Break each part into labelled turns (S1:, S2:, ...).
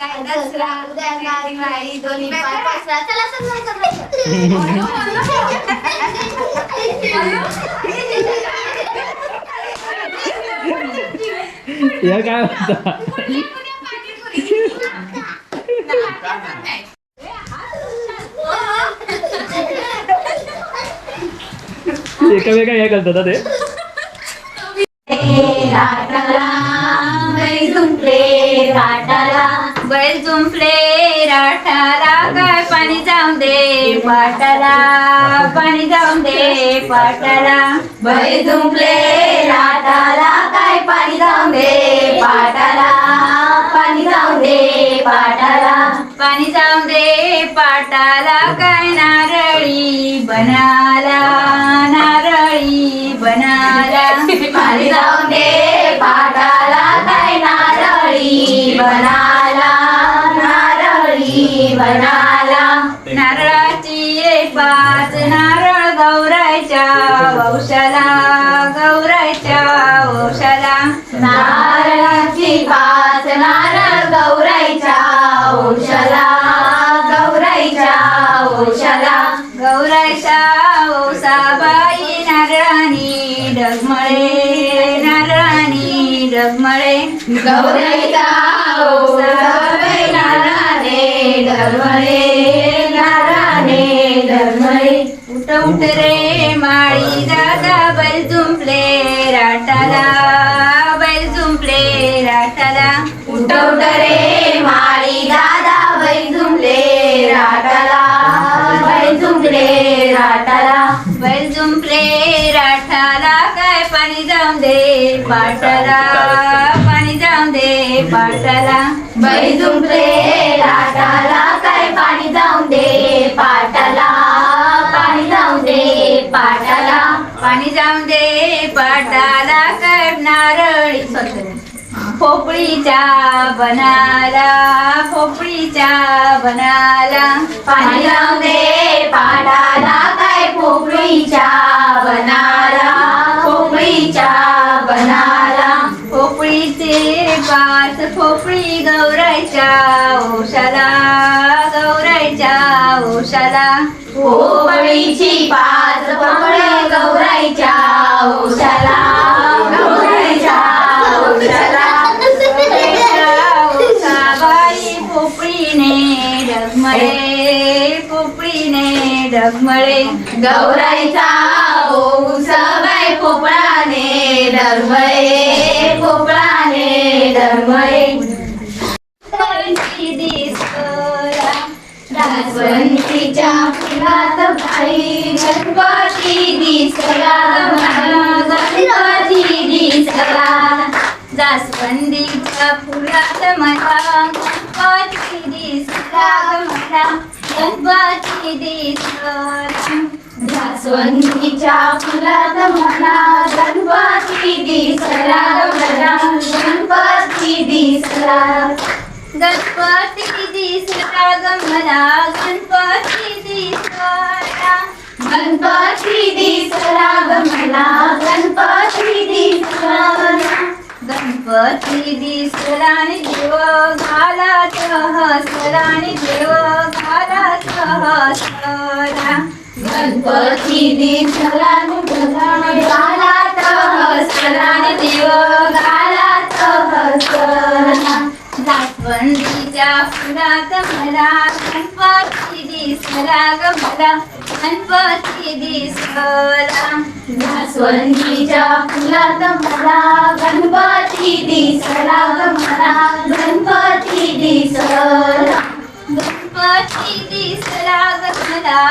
S1: काय दसरा उद्या दिवाळी दोन्ही पाय पसरा. चला सगळं
S2: या काय म्हणता? एकामेका काय करतात हा ते?
S1: राठाला काय पाणी जाऊ दे पाटाला. पाणी जाऊ दे पाटाला. भय जुंपले राटाला काय पाणी जाऊन दे पाटाला. पाणी जाऊ दे पाटाला. पाणी जाऊ दे पाटाला काय नारळी बनाला. नारळी बनाला. पाणी जाऊ दे पाटाला काय नारळी बनाला. बनाला. नारळाची एक पाच नारळ गौरायच्या वंशाला गौरायच्या वंशाला नारळाची पाच नारळ गौरायच्या वंशाला गौरायच्या वंशाला गौरायच्या वंसाबाई नारळानी डगमळे नारळानी डगमळे. गौरायच्या वंसाबाई नाराणे डगमळे उठ उठ रे माळी दादा बैल झुंपले राटाला बैल झुंपले राटाला उठ उठ रे माळी दादा बैल झुंपले राटाला बैल झुंपले राटाला बैल झुंपले राठाला. काय पाणी जाऊन दे पाटाला पाणी जाऊन दे पाटाला बैल झुंपले पाटाला पाणी जाऊन दे पाटाला पाणी जाऊन दे पाटाला काय नारळी पोपळीच्या बनाला पोपळीच्या बनाला. पाणी जाऊन दे पाटाला काय पोपळीच्या बनाला. पोपळीच्या बनाला. पोपळीचे पाच पोपळी गौरायच्या ओशाला. ओशाला पोपळीची पाच पोपळी गौराईच्या ओशाला गौरायच्या ओशाला पोपळीने डगमळे पोपळीने डगमळे गौराईचा पोपळाने डगमळे पोपळाने डगमळे दिसला जास्वंतीच्या फुलात भाई गणपती दिसला. गणपती दिसला. जास्वंदीच्या फुलात मला गणपती दिसला. मला गणपती दिसला. जास्वंदीच्या फुलात मला गणपती दिसला. मला गणपती दिसला. गणपती दिसला ग मला गणपती दिसला. गणपती दिसला ग मला गणपती दिसला गणपती दिसला आणि देव घालात हसला आणि देव घालात हसला. गणपती दिसला आणि आणि देव जास्वंदीच्या फुलात मला गणपती दिसला ग मला गणपती दिसला जास्वंदीच्या फुलात मला गणपती दिसला ग मला गणपती दिसला गणपती दिसला ग मला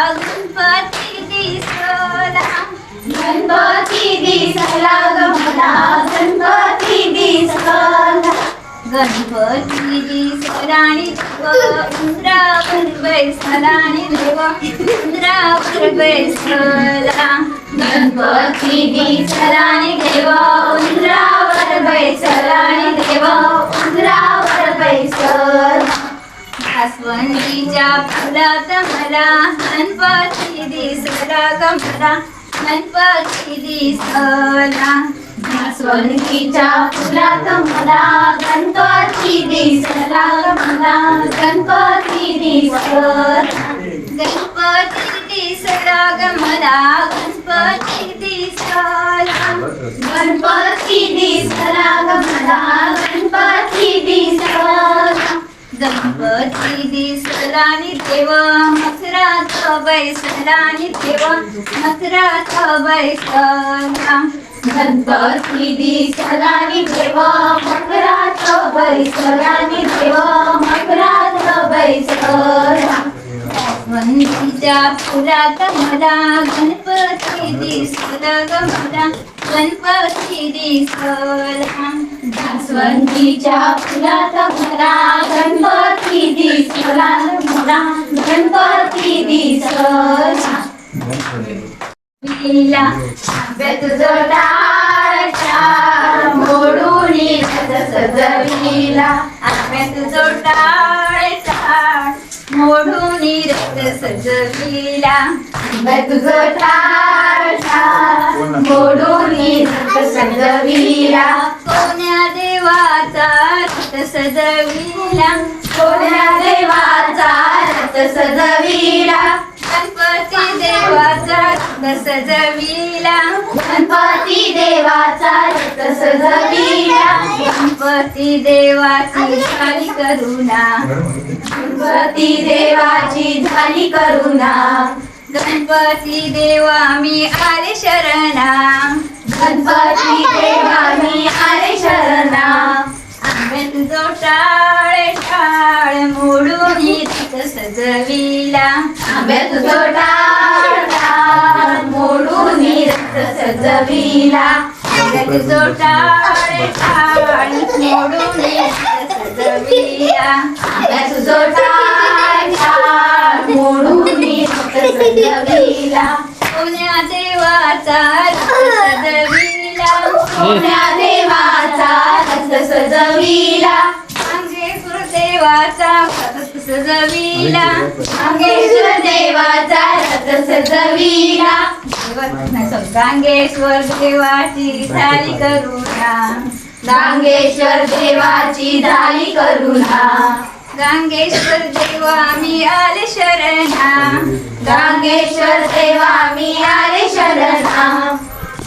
S1: गणपती दिसला गणपती दिसला ग मला गणपती दिसला गणपती दिसला आणि देव इंद्रावर बैसला आणि देवा इंद्रावर बैसला गणपती दिसला आणि देव इंद्रावर बैसला आणि देव इंद्रावर बैसला जास्वंदीच्या फुलात मला गणपती दिसला ग गणपती दिसला जास्वंदीच्या फुलात मला गणपती दिसला मला गणपती दिसला गणपती दिसला ग मला गणपती दिसला गणपती दिसला ग मला गणपती दिसला गणपती दिसला नि देव मथुरात बैसला नि देव मथुरात बैसला गणपती दिसला नि देव मथुरात बैसला नि देव फुलात मला गणपती दिसला ग मला गणपती दिसला. जास्वंदीच्या फुलात मला गणपती दिसला मला गणपती दिसला. आंब्यात जोडाच्या मोडून रथ सजविला. आंब्यात जोडाच्या मोडून रथ सजविला. आंब्यात जोडाच्या मोडून रथ सजविला. कोण्या देवाचा रथ सजविला? कोण्या देवाचा रथ सजविला? गणपती देवाचा रथ सजविला. गणपती देवाचा रथ सजविला. गणपती देवाची झाली करुणा. गणपती देवाची झाली करुणा. गणपती देवा मी आले शरणा. गणपती देवा मी आले शरणा. आंब्यात टाळे टाळ मोडून रथ सजविला. आंब्यात टाळ टाळ मोडून रथ सजविला. आंब्यात टाळे टाळ मोडून सजविला. टाळ टाळ मोडून सजविला. देवाचा रथ सजविला. देवाचा सजविला. देवाचा रथ सजविला. अंगेश्वर देवाचा रथ सजविला. गांगेश्वर देवाची झाली करुणा. गांगेश्वर देवाची झाली करुणा. गांगेश्वर देवा मी आले शरणा. गांगेश्वर देवा मी आले शरणा.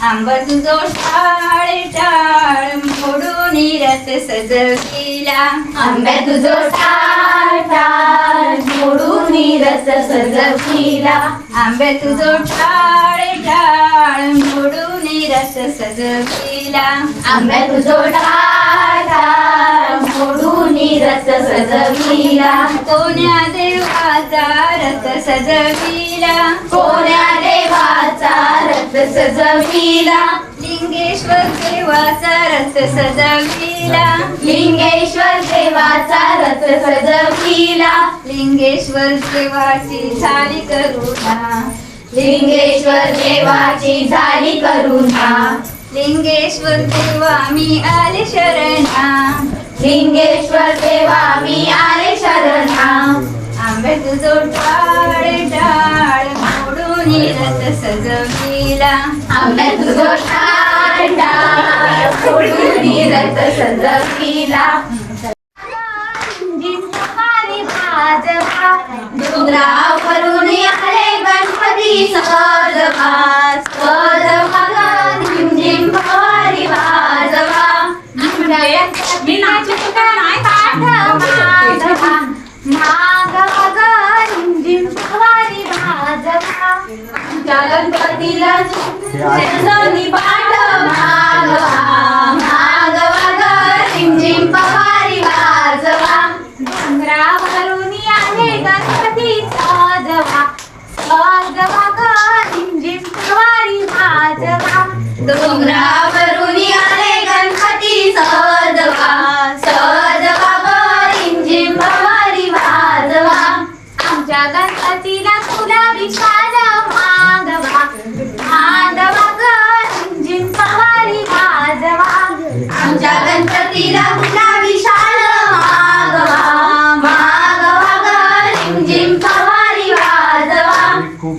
S1: आंबट जो टाळ टाळ मोडून रथ सजविला. आंब्या तुझो टाळ टाळ मोडून रथ सजविला. आंब्या तुझो टाळ टाळ मोडून रथ सजविला. आंब्या तुझो टाळ टाळ मोडून रथ सजविला. कोण्या देवाचा रथ सजविला? कोण्या देवाचा रथ सजविला? लिंगेश्वर देवाचा रथ सजविला. लिंगेश्वर देवाचा रथ सजविला. लिंगेश्वर देवाची झाली करुणा. लिंगेश्वर देवाची झाली करुणा. लिंगेश्वर देवा मी आले शरणा. लिंगेश्वर देवा मी आले शरणा आंब्यात जो टाळ टाळ मोडून रथ सजविला. आंब्यात जो टाळ टाळ मोडून रथ सजविला. डोंगराव करून आले गणपती सहजवा सहजवा गणपतीला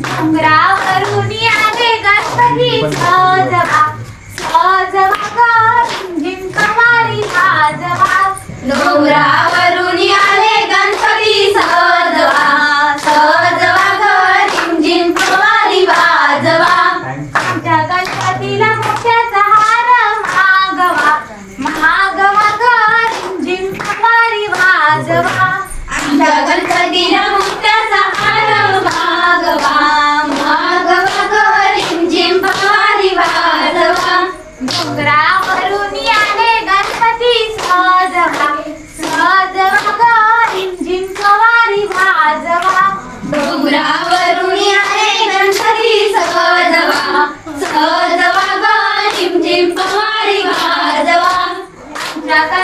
S1: वाजवा डोंगरावरून आले गणपती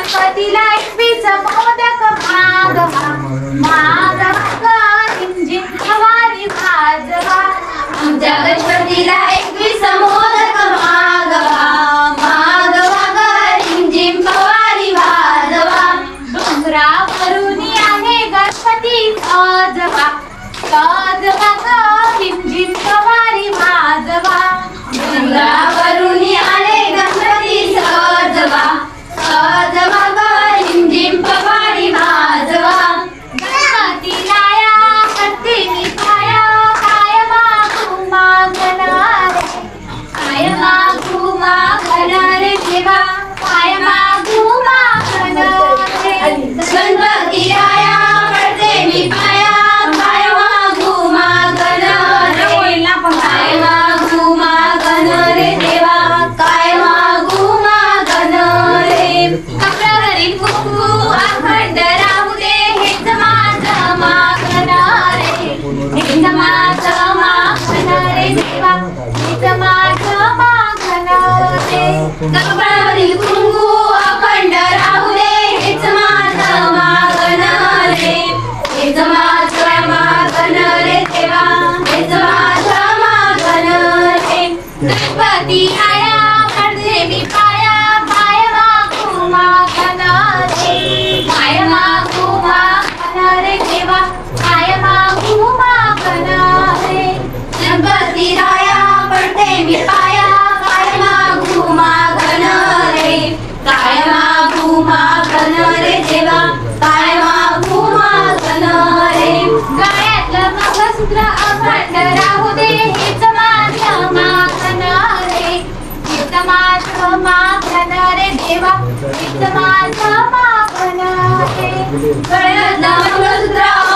S1: गणपतीला एकवीस मोदक मागवा मागवा इंजिन हवारी भाजवा. आमच्या गणपतीला एकवीस मोदक मागवा मागवा इंजिन फवारी भाजवा. डोंगरावरून आहे गणपती सजवा सजवा इंजिन फवारी भाजवा. डोंगरा गणपती गळ्यात मंगळसूत्र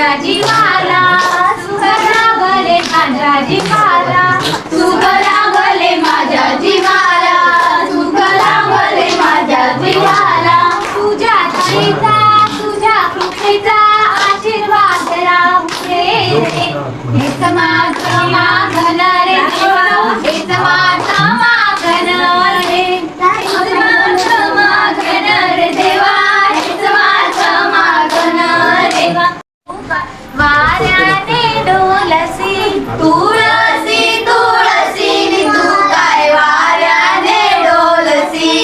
S1: माझ्या जीवाला सुख लागले माझ्या जीवाला सुख लागले माझ्या जीवाला सुख लागले माझ्या जीवाला तुझ्या दयेचा तुझ्या कृपेचा आशीर्वाद राहू दे समाज समाज. तुळसी तुळसी
S3: तू काय
S1: वाऱ्याने डोलसी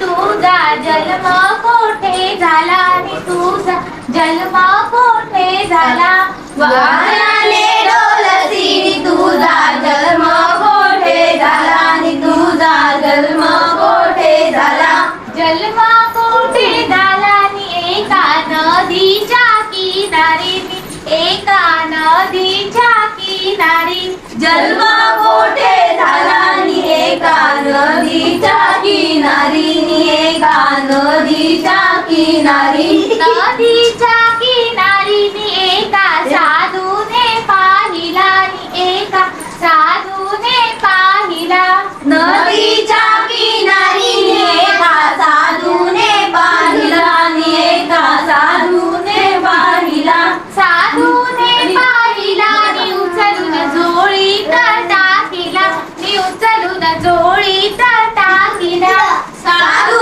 S1: तुझा जन्म कोठे झाला नि तुझा जन्म कोठे झाला?
S3: एका नदीच्या किनारी
S1: जन्म मोठे झाला आणि नदीच्या किनारी निएका नदीच्या किनारी.
S3: नदी 杀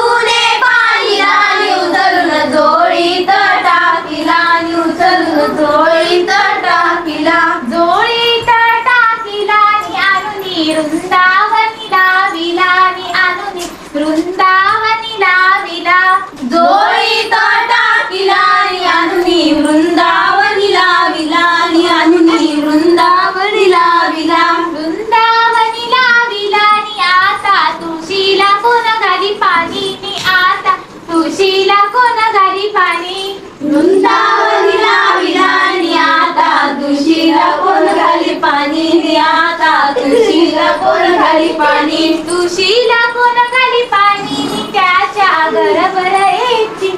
S3: घाली पाणी तुशीला कोण घाली पाणी? त्याच्या घरभर यायची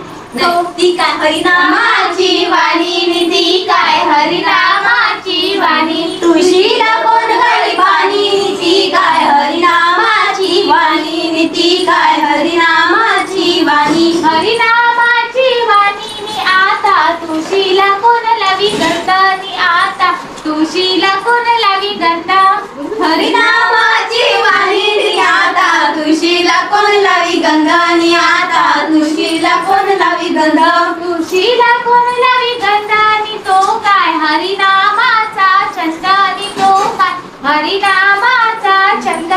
S1: ती काय हरिनामाची वाणी नि ती काय हरिनामाची वाणी? तुशीला कोण घाली पाणी ती काय हरिनामाची वाणी? नि ती काय हरिनामाची वाणी?
S3: हरिनामाची वाणी मी आता तुशीला कोण लावी गंधानी आता? तुशीला कोण लावी गंधा
S1: गंगानी आता तुळशीला कोण लावी गंध?
S3: तुळशीला कोण लावी गंधानी? तो काय? हरिनामाचा छंदानी तो काय? हरिनामाचा छंद.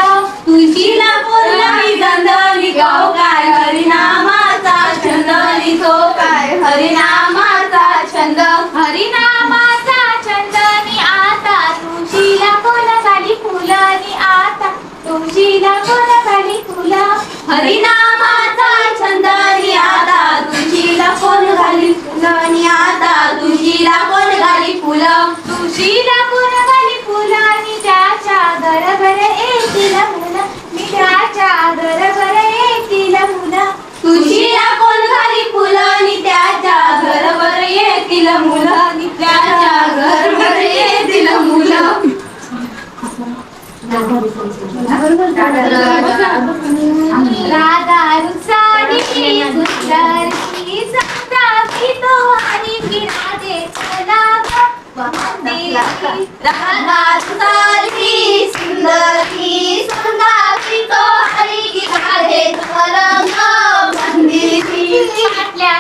S1: तुळशीला कोण लावी गंधनी गाव काय? हरिनामाचा छंद लिखो काय? हरिनामाचा छंद.
S3: हरिनामाचा छंदनी आता तुळशीला कोण झाली फुलनी आता? तुळशीला कोण झाली फुलं?
S1: हरिनामाचा छंद नि आता तुझीला कोण घाली फुलनी आता तुझीला कोण घाली फुलं?
S3: तुझीला कोण घाली फुलानी त्याच्या घरभर येतील मुलं. मी त्याच्या घरभर येतील मुलं.
S1: तुझीला कोण घाली फुलनी त्याच्या घरभर येतील मुलं. नि त्याच्या घर येतील मुलं.
S3: राधा रुसाडी सुंदर की संतापी तो आणि की राधे चला ग मंदिरी.
S1: राधा सुंदरी सुंदरी सुंदरी तो हरी की राधे तरंग मंदिरी
S3: आपल्या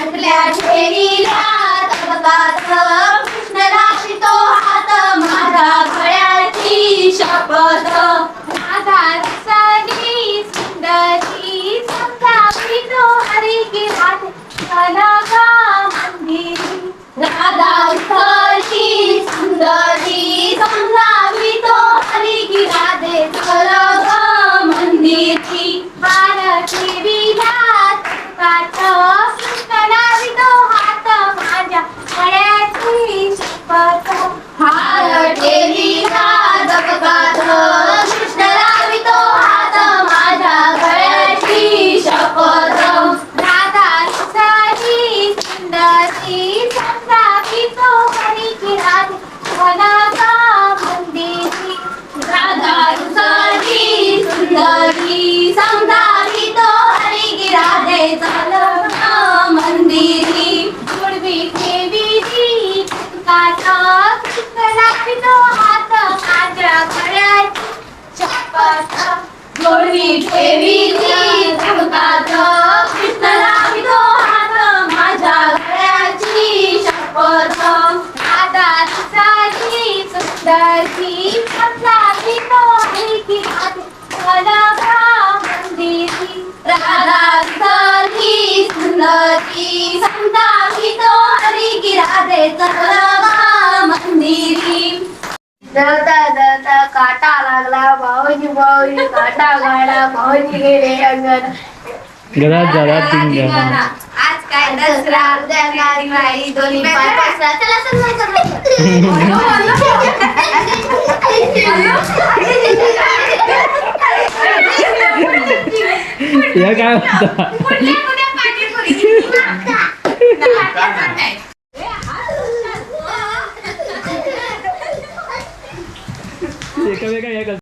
S1: आपल्या ठेरीला तबकात कृष्णला तो हात माझा भळ्याची शपथ.
S3: माझा सगळी सुंदरी संतापी तो हरी की राधे चला ग मंदिरी
S1: राधा उथळची सुंदरी समजावी तो हरी की राधे तरंग मंदिरी
S3: हार ठेवीला तुकाच कृष्णाला तो हात माझ्या गळ्याची शपथ
S1: हार ठेवीला जपकात कृष्णला माझ्या गळ्याची शपथ जोडवी ठेवीली जपकात कृष्णला तो हात माझ्या गळ्याची शपथ.
S3: तो की
S4: मंदिरी
S1: राधा तो हरी की राधे मंदिरी
S4: काटा लागला भाऊजी भाऊजी काटा गाडा भाऊजी गेले अंगण.
S2: घरात धिंगाणा
S1: आज काय दसरा उद्या गाडी दोन्ही पाय पसरा चला
S2: या काय एका
S1: वेगळ्या